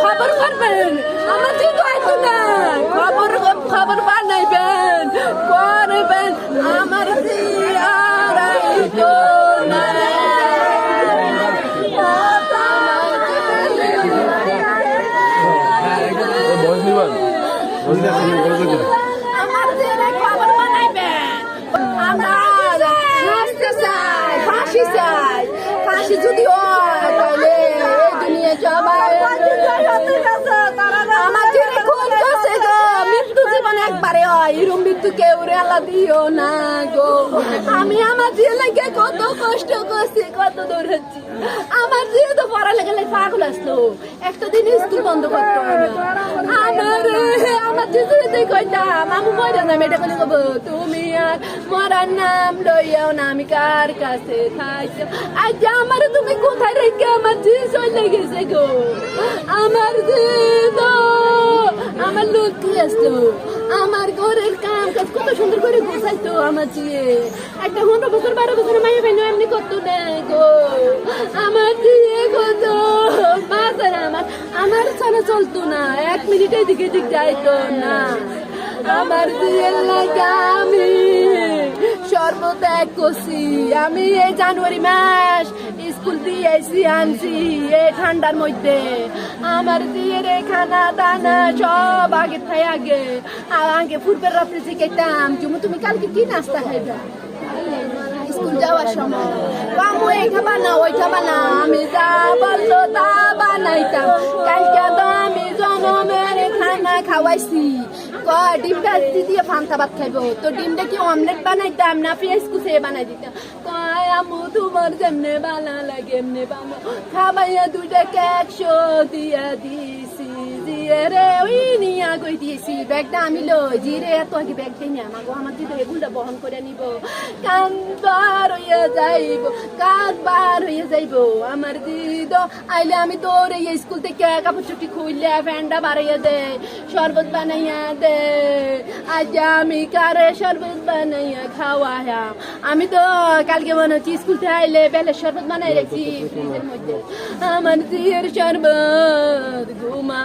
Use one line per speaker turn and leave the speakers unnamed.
খবর করবেন আমার জিতু আইতো না খবর খবর বানাইবেন করবেন আমার জিয়ার আইতো না আমার খবর বানাইবেন আমরা মৃত্যু কেউ রেলা দিও না গো। আমি আমার জিয়া লাগে কত কষ্ট করছি, কত দূর হচ্ছি। আমার জিয়া তো পড়ালেখা লাগে পাগল আসলো। একটা দিন স্কুল বন্ধ করতো আমার আমার জিজুতে কইতাম আমি মরে না মেয়েটা বলে কব। তুমি আর মরার নাম লইয়াও না, আমি কার কাছে থাকছো আজ আমার, তুমি কোথায় রেখে আমার জি চলে গেছে গো? আমার জি আমার লোক কি আসতো আমার ঘরের কাম কাজ কত সুন্দর করে গোছাইতো আমার জিয়ে একটা পনেরো বছর, বারো বছর মাইয়া ভাই এমনি করতো না গো। আমার জিয়ে কত বাজার আমার। আমার ছাড়া চলতো না, এক মিনিট এদিকে দিক যাইতো না। আমার জিয়ের লাগা আমি সর্বত্যাগ করছি আমি এই জানুয়ারি মাস স্কুল দিয়েছি আনছি, এই ঠান্ডার মধ্যে। আমার দিয়ে খানা দানা সব আগে থাই আগে। আর আগে পূর্বের রাত্রে শিখাইতাম তুমি তুমি কালকে কি নাস্তা খাইবা? স্কুল যাওয়ার সময়। বাবু এইটা বানা ওইটা বানা আমি যা বলতো তা বানাইতাম। কালকে তো আমি জনমের খানা খাওয়াইছি। ডিমটা দিয়ে ফান্তা ভাত খাইবো? তো ডিমটা কি অমলেট বানাইতাম না পেঁয়াজ কুচে বানাই দিতাম? আমু তোমার যেমনে বালা লাগে এমনে বালা খাবাইয়া দুইটা একশো দিয়া দিছি দিয়ে রে ওই নিয়া কই দিয়েছি ব্যাগটা আমি লই জিরে এত আগে ব্যাগ দিই না আমাকে আমার দিদি এগুলো বহন করে নিব কান বার হইয়া যাইব কান বার হইয়া যাইব। আমার দিদ আইলে আমি দৌড়ে স্কুল থেকে কাপড় চুটি খুললে ফ্যানটা বাড়াইয়া দে শরবত বানাইয়া দে। আজ আমি কারে শরবত বানাইয়া খাওয়ায়া আমি তো কালকে মনে হচ্ছে স্কুল থেকে আইলে বেলের শরবত বানাই রাখছি ফ্রিজের মধ্যে। আমার জিয়ের শরবত ঘুমা